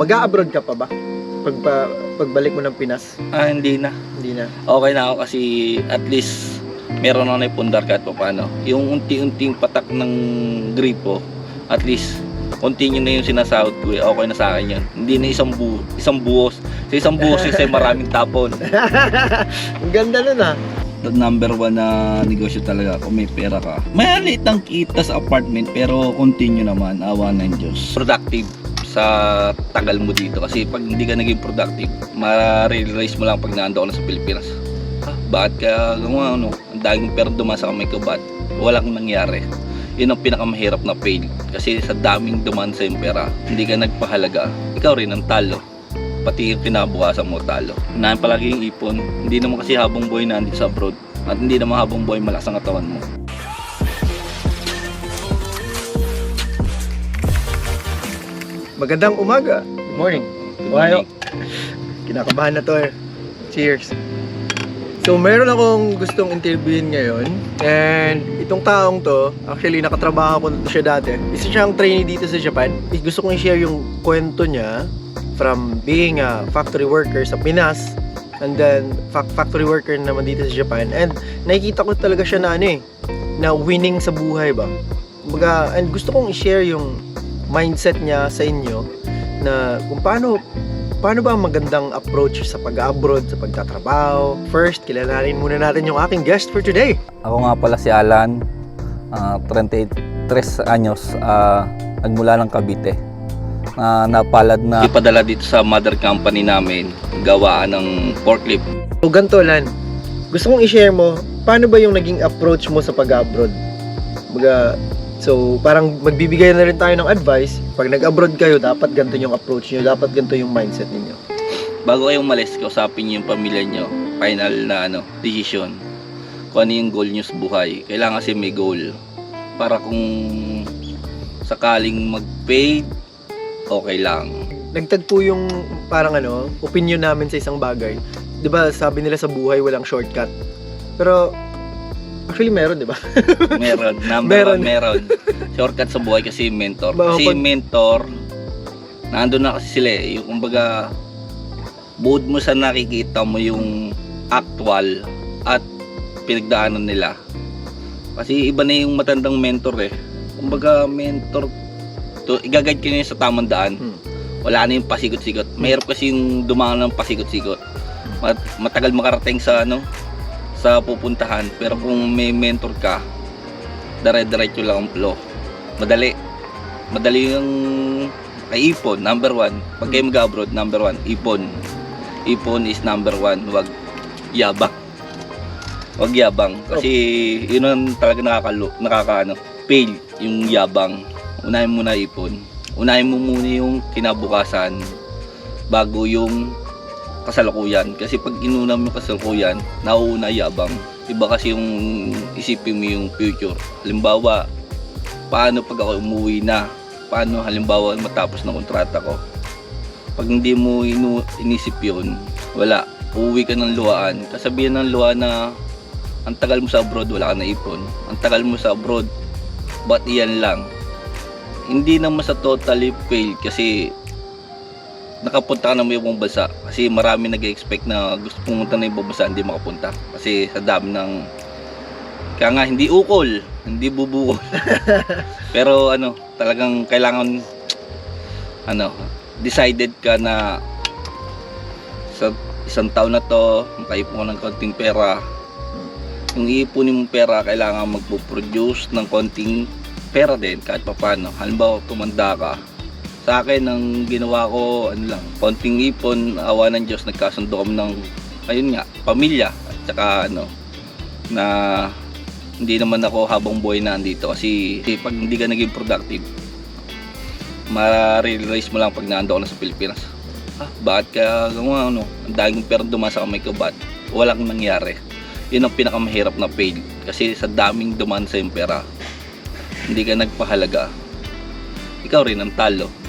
mag-abroad ka pa ba? Pagpa, pagbalik mo ng Pinas? Ah, hindi na. Hindi na. Okay na ako kasi at least meron ako na ipundar kahit pa paano. Yung unti-unting patak ng gripo, at least continue na yung sinasahod ko eh. Okay na sa akin yun. Hindi na isang bu isang buhos. Sa isang buhos kasi maraming tapon. Ang ganda nun ah. The number one na negosyo talaga kung may pera ka. Maliit ang kita sa apartment pero continue naman. Awa ng Diyos. Productive sa tagal mo dito. Kasi pag hindi ka naging productive ma-realize mo lang pag naando ka na sa Pilipinas. Ah, bakit ka gumawa ano ang dami mong pera dumasa sa kamay ko ba't walang nangyari. Yun ang pinakamahirap na fail kasi sa daming duman sa yung pera hindi ka nagpahalaga. Ikaw rin ang talo. Pati yung kinabukasan mo talo. Unahin palagi yung ipon. Hindi naman kasi habang buhay na andito sa abroad. At hindi naman habang buhay malakas ang katawan mo Magandang umaga. Good morning. Good morning. Kinakabahan na to eh. Cheers. So, meron akong gustong interviewin ngayon. And itong taong to, actually nakatrabaho ko na siya dati. Isa siyang trainee dito sa Japan. Eh, Gusto kong i-share yung kwento niya from being a factory worker sa Pinas and then fa- factory worker naman dito sa Japan. And nakikita ko talaga siya na ano eh, na winning sa buhay ba. Kumbaga, and gusto kong i-share yung mindset niya sa inyo na kung paano paano ba ang magandang approach sa pag-abroad, sa pagtatrabaho. First, kilalanin muna natin yung aking guest for today. Ako nga pala si Alan, ah, 33 anyos, ah, nagmula ng Cavite. Na napalad na ipadala dito sa mother company namin gawaan ng forklift So, ganito Lan, gusto kong i-share mo, paano ba yung naging approach mo sa pag-abroad? Baga, so parang magbibigay na rin tayo ng advice. Pag nag-abroad kayo, dapat ganito yung approach nyo, dapat ganito yung mindset ninyo. bago kayo umalis kausapin niyo yung pamilya niyo final na ano decision kung ano yung goal niyo sa buhay kailangan kasi may goal para kung sakaling mag-paid okay lang Nagtagpo yung parang ano, opinion namin sa isang bagay. 'Di ba sabi nila sa buhay walang shortcut. Pero actually meron, 'di ba? meron. Number Meron. one meron. Shortcut sa buhay kasi mentor. Kasi pag- mentor nandun na kasi sila eh. Yung kumbaga buod mo sa nakikita mo yung actual at pinagdaanan nila. Kasi iba na yung matandang mentor eh. Kumbaga mentor to igagad ka niya sa tamang daan. Hmm. wala na yung pasikot-sikot mahirap kasi yung dumaan ng pasikot-sikot Mat- matagal makarating sa ano sa pupuntahan pero kung may mentor ka dire-diretso lang ang flow madali. Madali yung ay ipon number one. Pag kayo mag-abroad number one ipon. Ipon is number one wag yabang. Wag yabang kasi yun ang talaga nakakalo nakakaano fail yung yabang. Unahin mo na ipon. Unahin mo muna yung kinabukasan bago yung kasalukuyan. Kasi pag inuna mo yung kasalukuyan nauuna yabang iba kasi yung isipin mo yung future. Halimbawa paano pag ako umuwi na? Paano halimbawa matapos ng kontrata ko? Pag hindi mo inu- inisip yun wala. Uuwi ka ng luwaan kasabihan ng luwa na ang tagal mo sa abroad wala ka na ipon ang tagal mo sa abroad ba't iyan lang. Hindi naman sa totally fail kasi nakapunta ka ng ibang bansa. Kasi marami nag-expect na gusto pumunta na ibang bansa hindi makapunta. Kasi sa dami ng kaya nga hindi ukol hindi bubukol. Pero ano talagang kailangan ano decided ka na sa isang taon na to makaipon ka ng konting pera. Yung iipunin mong pera kailangan magpo-produce ng konting pera din kahit papano halimbawa tumanda ka sa akin ang ginawa ko ano lang konting ipon awa ng Diyos nagkasundo kami ng ayun nga pamilya. At saka ano na hindi naman ako habang buhay na andito. Kasi, kasi pag hindi ka naging productive ma-realize mo lang pag naando ka na sa Pilipinas. Ah, bakit ka gumawa ano ang dahil pera dumasa kamay ko ba't walang nangyari? Yun ang pinakamahirap na fail kasi sa daming duman sa yung pera hindi ka nagpahalaga. Ikaw rin ang talo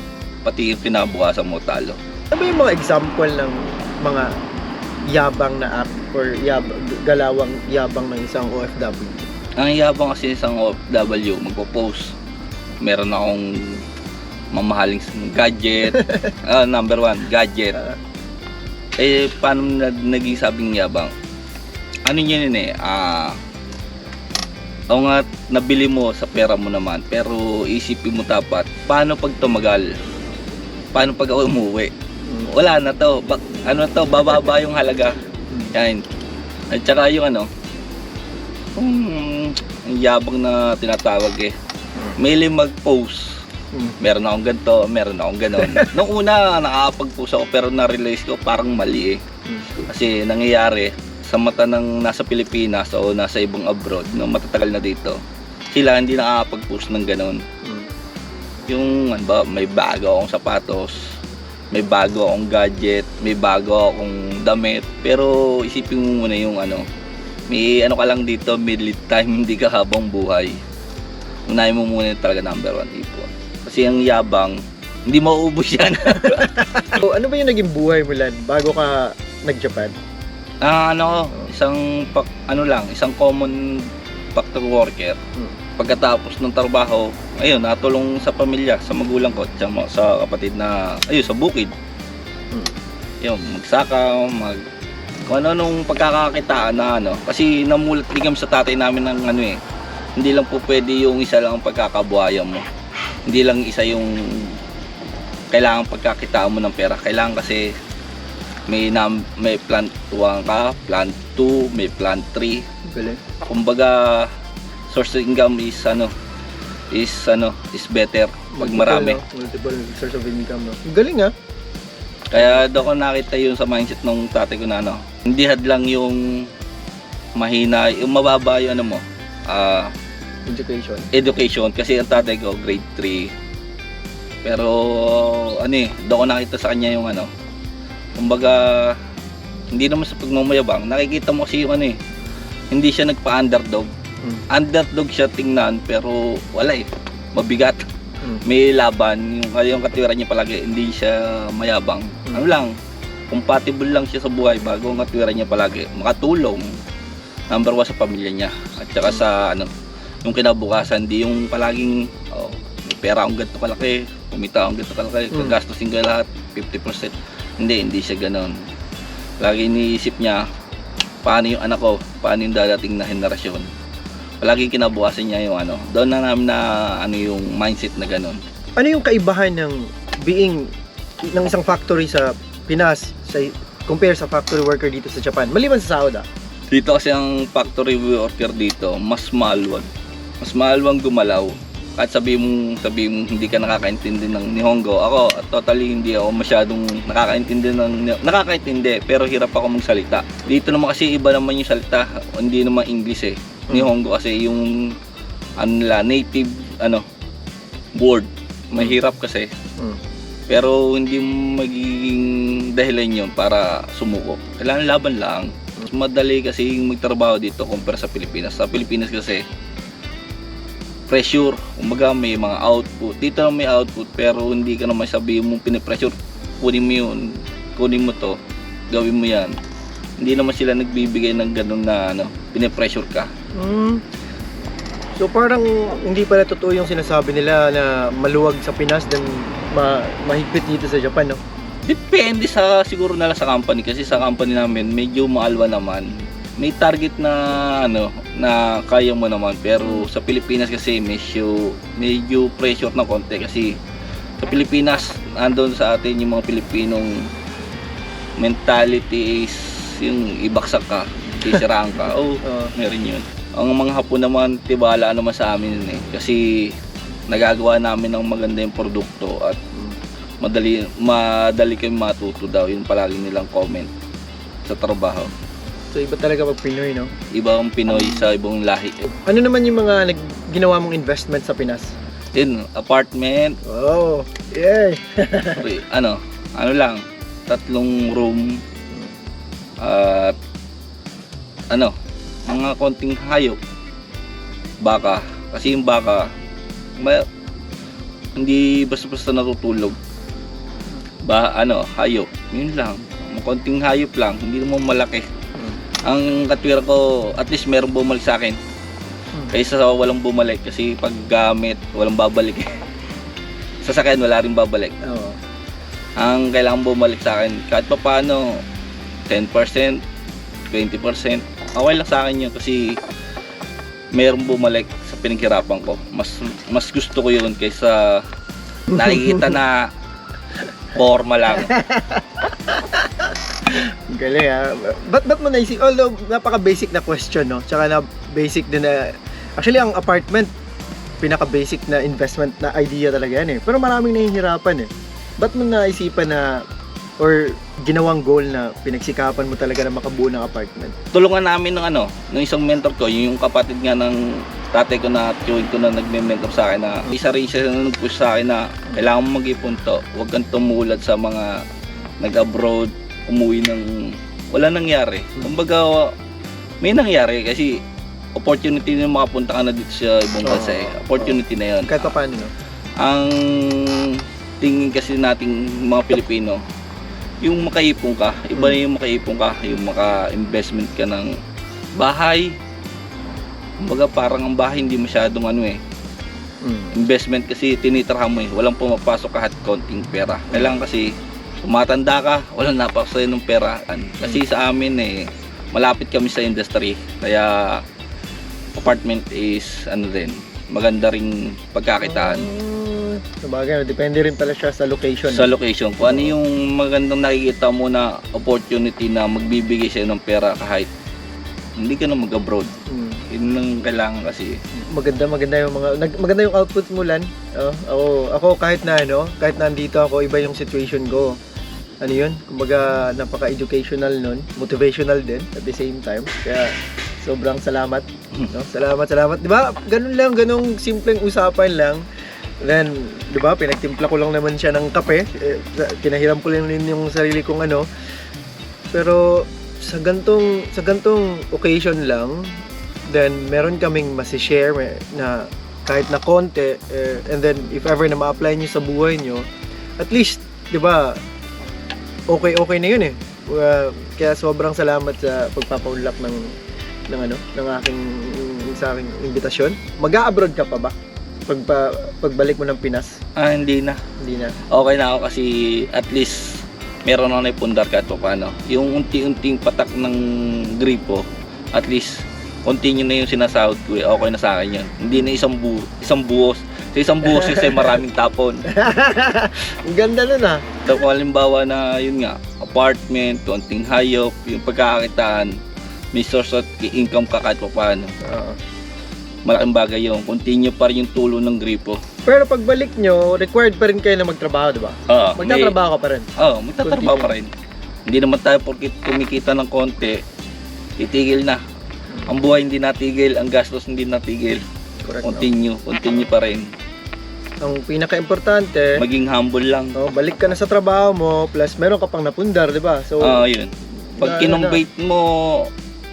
pati yung kinabukasan mo talo Ano ba yung mga example ng mga yabang na act or yab galawang yabang ng isang OFW? ang yabang kasi isang OFW magpo-post meron akong mamahaling gadget. Ah, number one, gadget. Ah. Eh, paano na naging sabing yabang? Ano yun yun eh, ah, o nga, nabili mo sa pera mo naman, pero isipin mo dapat, paano pag tumagal? Paano pag ako umuwi? Wala na to, Ba- ano to, bababa yung halaga. Yan. At saka yung ano, hmm, ang yabang na tinatawag eh. May mag-post. Meron akong ganito, meron akong ganon. Nung una, nakakapag-post ako pero na-realize ko parang mali eh. Kasi nangyayari sa mata ng nasa Pilipinas o nasa ibang abroad na matatagal na dito, sila hindi nakakapag-post ng ganon. Yung ano ba, may bago akong sapatos, may bago akong gadget, may bago akong damit, pero isipin mo muna yung ano, may ano ka lang dito, middle time, hindi ka habang buhay. Unahin mo muna talaga number one ipon. Kasi ang yabang, hindi mauubos yan. So, ano ba yung naging buhay mo, Lan, bago ka nag-Japan? Ah, ano, isang ano lang, isang common factor worker. Hmm. Pagkatapos ng trabaho, ayun, natulong sa pamilya, sa magulang ko, mga- sa kapatid na, ayun, sa bukid. Hmm. Yun, magsaka, mag, kung ano nung pagkakakitaan na ano, kasi namulat din kami sa tatay namin ng ano eh, hindi lang po pwede yung isa lang ang pagkakabuhayan mo. Hindi lang isa yung kailangan pagkakitaan mo ng pera. Kailangan kasi may nam, may plant 1 ka, plant 2, may plant 3. Galing. Kumbaga source of income is ano is ano is better pag marami. Multiple, no? Multiple source of income, no? Galing, ah. Kaya doon ko nakita yun sa mindset ng tatay ko na ano. Hindi hadlang yung mahina, yung mababa yung ano mo, ah, Education. education kasi ang tatay ko grade 3. Pero ano eh, doon ko nakita sa kanya yung ano. Kumbaga hindi naman sa pagmamayabang, nakikita mo kasi yung ano eh. Hindi siya nagpa-underdog. Mm. Underdog siya tingnan pero wala eh. Mabigat. Mm. May laban, yung, yung katwiran niya palagi, hindi siya mayabang. Mm. Ano lang, compatible lang siya sa buhay bago ang katwiran niya palagi. Makatulong. Number one sa pamilya niya. At saka sa ano, yung kinabukasan, di yung palaging, oh, pera akong ganito kalaki, kumita akong ganito kalaki, Mm. gagastusin ko lahat, 50%. Hindi, hindi siya ganon. Lagi iniisip niya, paano yung anak ko, paano yung dadating na henerasyon. Palagi kinabukasan niya yung ano, doon na namin na ano yung mindset na ganon. Ano yung kaibahan ng being ng isang factory sa Pinas sa compare sa factory worker dito sa Japan? Maliban sa sahod, ah. Dito kasi ang factory worker dito, mas maluwag. Mas maluwag gumalaw. Kahit sabi mong, sabi mong hindi ka nakakaintindi ng Nihongo, ako totally hindi ako masyadong nakakaintindi ng nakakaintindi pero hirap ako magsalita. Dito naman kasi iba naman yung salita, hindi naman English eh. Nihongo kasi yung ano nila, native ano word. Mahirap kasi. Mm. Pero hindi magiging dahilan yun para sumuko. Kailangan laban lang. Mas madali kasi yung magtrabaho dito compare sa Pilipinas. Sa Pilipinas kasi, pressure. Kumbaga may mga output. Dito lang may output pero hindi ka naman sabihin mo pinipressure. Kunin mo yun. Kunin mo to. Gawin mo yan. Hindi naman sila nagbibigay ng ganun na ano, pinipressure ka. Mm. So parang hindi pala totoo yung sinasabi nila na maluwag sa Pinas dan ma mahigpit dito sa Japan, no? Depende sa siguro na lang sa company kasi sa company namin medyo maalwa naman. May target na ano na kaya mo naman pero sa Pilipinas kasi medyo medyo pressure na konti kasi sa Pilipinas andon sa atin yung mga Pilipinong mentality is yung ibaksak ka, sisiraan ka. Oh, Uh, meron yun. Ang mga hapon naman, tibala naman sa amin yun eh. Kasi nagagawa namin ng maganda yung produkto at madali madali kayo matuto daw yung palagi nilang comment sa trabaho. so iba talaga pag Pinoy, no? Ibang Pinoy sa ibang lahi. Ano naman yung mga nag ginawa mong investment sa Pinas? Yun, apartment, Oh, yay! pre- ano, ano lang, tatlong room, at ano, mga konting hayop, baka. Kasi yung baka, ma- hindi basta-basta natutulog. Ba, ano, hayop. Yun lang. Mga konting hayop lang, hindi naman malaki. Ang katwira ko, at least meron bumalik sa akin. Kaysa sa walang bumalik kasi pag gamit, walang babalik. sasakyan wala rin babalik. Oo. Ang kailangan bumalik sa akin, kahit pa paano, 10%, 20%, okay lang sa akin yun kasi mayroong bumalik sa pinaghirapan ko. Mas mas gusto ko yun kaysa nakikita na forma lang. Ang Galing ah. Ba't, ba't mo naisip? Although, napaka-basic na question, no? Tsaka na basic din na... Actually, ang apartment, pinaka-basic na investment na idea talaga yan eh. Pero maraming nahihirapan eh. Ba't mo naisipan na or ginawang goal na pinagsikapan mo talaga na makabuo ng apartment? Tulungan namin ng ano, ng isang mentor ko, yung kapatid nga ng tatay ko na tuwing ko na nagme-mentor sa akin na isa rin siya na nag-push sa akin na kailangan mo mag-ipon to. Huwag kang tumulad sa mga nag-abroad, umuwi ng wala nangyari. Kumbaga, may nangyari kasi opportunity na makapunta ka na dito sa ibang bansa eh. Opportunity na yun. Kahit pa paano, no? Ang tingin kasi nating mga Pilipino, yung makaipon ka, iba na yung makaipon ka, yung maka-investment ka ng bahay. Kumbaga parang ang bahay hindi masyadong ano eh. Mm. Investment kasi tinitrahan mo eh. Walang pumapasok kahit konting pera. Kailangan kasi tumatanda ka, walang napasok sa'yo ng pera. Kasi sa amin eh, malapit kami sa industry. Kaya apartment is ano din, maganda ring pagkakitaan. Sabagay, depende rin pala siya sa location. sa location. Kung ano yung magandang nakikita mo na opportunity na magbibigay sa'yo ng pera kahit hindi ka na mag-abroad. Mm. Yun lang kailangan kasi. maganda maganda yung mga nag, maganda yung output mo lan. Oh, ako ako kahit na ano kahit nandito ako iba yung situation ko. Ano yun? Kumbaga napaka educational nun. Motivational din at the same time. Kaya sobrang salamat. No? Salamat salamat. Di ba? Ganun lang ganung simpleng usapan lang then di ba pinagtimpla ko lang naman siya ng kape. Eh, kinahiram ko lang din yung sarili kong ano. Pero sa gantong sa gantong occasion lang then meron kaming masishare na kahit na konti eh, and then if ever na ma-apply nyo sa buhay nyo at least di ba okay okay na yun eh. Uh, kaya sobrang salamat sa pagpapaunlak ng ng ano ng aking sa aking imbitasyon. Mag-abroad ka pa ba pagpa, pagbalik mo ng Pinas Ah, hindi na. hindi na Okay na ako kasi at least meron ako na ipundar kahit pa paano. Yung unti-unting patak ng gripo, at least continue na yung sinasahod ko eh. Okay na sa akin yun. Hindi na isang bu isang buhos. Sa isang buhos kasi maraming tapon. ang ganda nun ah So kung halimbawa na yun nga, apartment, konting hayop, yung pagkakakitaan, may source of income ka kahit pa paano. Oo. Malaking bagay yun. Continue pa rin yung tulo ng gripo. pero pagbalik nyo required pa rin kayo na magtrabaho di ba Oo, may- magtatrabaho ka pa rin Oo, oh, magtatrabaho pa rin. Hindi naman tayo porque kumikita ng konti, titigil na. Ang buhay hindi natigil, ang gastos hindi natigil. correct no? Continue, continue pa rin. ang pinaka-importante Maging humble lang. Oh, balik ka na sa trabaho mo, plus meron ka pang napundar, di ba? So, Oo, yun. Pag kinumbate mo,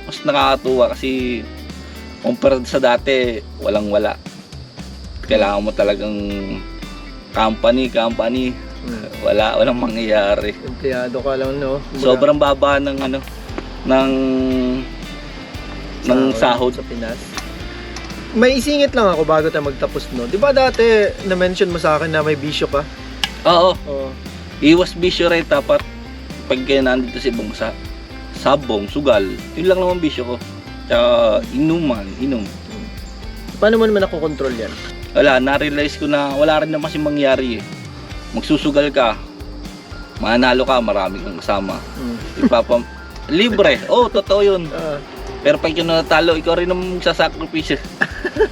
mas nakakatuwa kasi compared sa dati, walang wala. Kailangan mo talagang company, company. hmm, Wala, walang mangyayari. empleyado ka lang, no? Kumbaga, Sobrang baba ng ano, ng ng sahod. sa Pinas. May isingit lang ako bago tayo magtapos, no? Di ba dati, na-mention mo sa akin na may bisyo ka? Oo, Oh, iwas bisyo rin dapat pag kaya nandito sa ibang sa sabong, sugal, yun lang naman bisyo ko. Tsaka inuman, inom. paano mo naman nakokontrol yan? Wala, na-realize ko na wala rin naman kasi mangyari eh. Magsusugal ka, manalo ka, marami kang kasama. Hmm. Ipapa, libre, oh, totoo yun. Ah, Pero pag yun natalo, ikaw rin ang magsasakripisyo.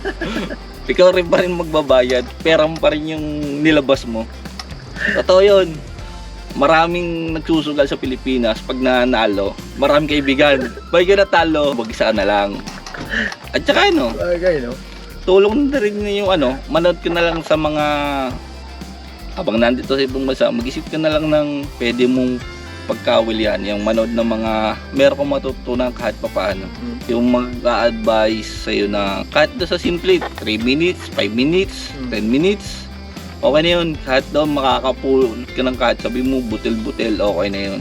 ikaw rin pa rin magbabayad, pera mo pa rin yung nilabas mo. Totoo yun. Maraming nagsusugal sa Pilipinas pag nanalo, maraming kaibigan. Pag yun natalo, mag-isa ka na lang. At saka ano, bagay, no? tulong na rin yung ano, manood ka na lang sa mga habang nandito sa ibang bansa, mag-isip ka na lang ng pwede mong pagkawilian, yung manood ng mga meron kang matutunan kahit pa paano. Hmm. Yung mag-a-advise sa'yo na kahit doon sa simple, 3 minutes, 5 minutes, Mm. 10 minutes, okay na yun. Kahit doon makakapulot ka ng kahit sabi mo butil-butil, okay na yun.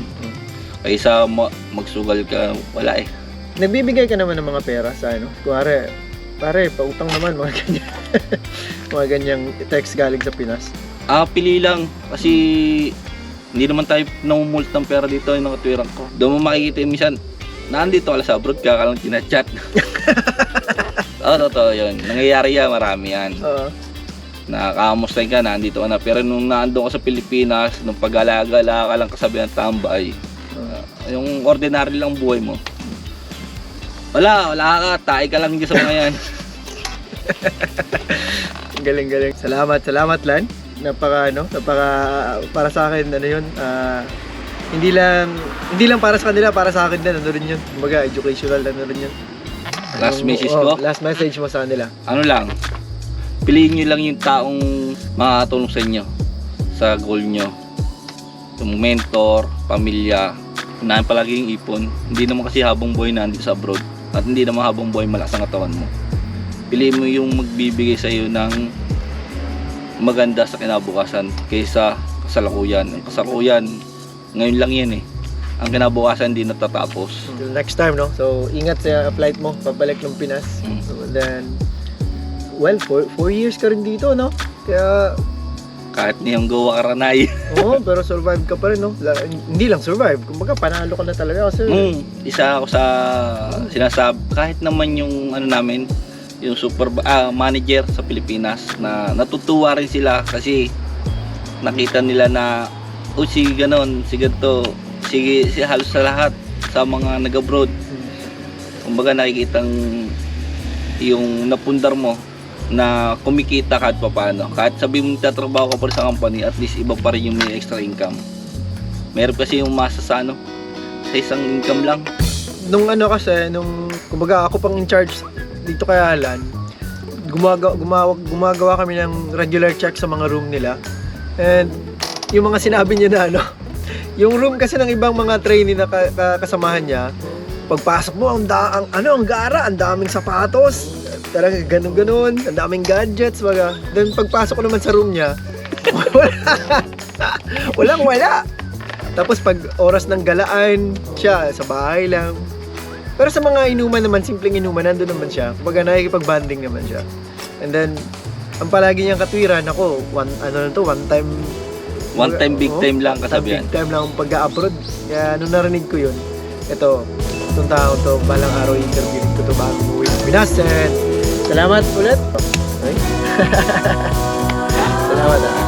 Kaysa ma- magsugal ka, wala eh. Nagbibigay ka naman ng mga pera sa ano? Kuwari, pare, pautang naman, mga ganyan. mga ganyang text galing sa Pinas. Ah, pili lang. Kasi hindi naman tayo namumult ng pera dito yung nakatwirang ko. Doon mo makikita yung minsan, nandito ka lang sa abroad ka, kalang chinachat. Oo, totoo yun. Nangyayari yan, marami yan. Oo. Nakakamustahin ka, nandito ka na. Pero nung naandun ka sa Pilipinas, nung pag-alagala ka lang kasabi ng tambay, ah, yung ordinary lang buhay mo. Wala, wala ka, tayo ka lang dyan sa mga yan. Galing, galing. Salamat, salamat Lan. Napaka, ano, napaka, para sa akin, ano yun, ah, hindi lang, hindi lang para sa kanila, para sa akin din, ano rin yun. Kumbaga, educational, ano rin yun. Last message ko? Last message mo sa kanila. ano lang, piliin nyo lang yung taong makakatulong sa inyo sa goal nyo. Yung mentor, pamilya, unahin palagi yung ipon. Hindi naman kasi habang buhay nandito sa abroad at hindi naman habang buhay malakas ang katawan mo. Piliin mo yung magbibigay sa iyo ng maganda sa kinabukasan kaysa kasalukuyan. Ang kasalukuyan, ngayon lang yan eh. Ang kinabukasan hindi natatapos. Until next time, no? So, ingat sa flight mo, pabalik ng Pinas. Mm. So, then, well, four, four years ka rin dito, no? Kaya, Kahit niyang gawa karanay. oo, pero survive ka pa rin, no? La- hindi lang survive, kumbaga panalo ka na talaga kasi Mm, isa ako sa sinasab kahit naman yung ano namin yung super ah, manager sa Pilipinas na natutuwa rin sila kasi nakita nila na oh sige ganon sige to sige si halos sa lahat sa mga nag-abroad kumbaga nakikitang yung napundar mo na kumikita kahit papaano. Kahit sabi mo tatrabaho ka pa sa company at least iba pa rin yung may extra income. Meron kasi yung masa sa sa isang income lang. Nung ano kasi, nung, kumbaga ako pang in charge dito kay Alan, gumagawa, gumawa, gumagawa kami ng regular check sa mga room nila. And, yung mga sinabi niya na ano, yung room kasi ng ibang mga trainee na ka- ka- kasamahan niya, pagpasok mo, ang, da, ang ano, ang gara, ang daming sapatos, talaga ganun-ganun, ang daming gadgets, baga. Then pagpasok ko naman sa room niya, wala, walang wala. Tapos pag oras ng galaan, siya sa bahay lang. Pero sa mga inuman naman, simpleng inuman, nandun naman siya. Kumbaga nakikipag-banding naman siya. And then, ang palagi niyang katwiran, ako, one, ano na to, one time, one time big time lang kasabihan Big time lang pag-abroad. Kaya nung narinig ko yun, ito, itong tao to, balang araw interview ko to bago umuwi ng Pinas. Salamat ulit. Okay? salamat ah.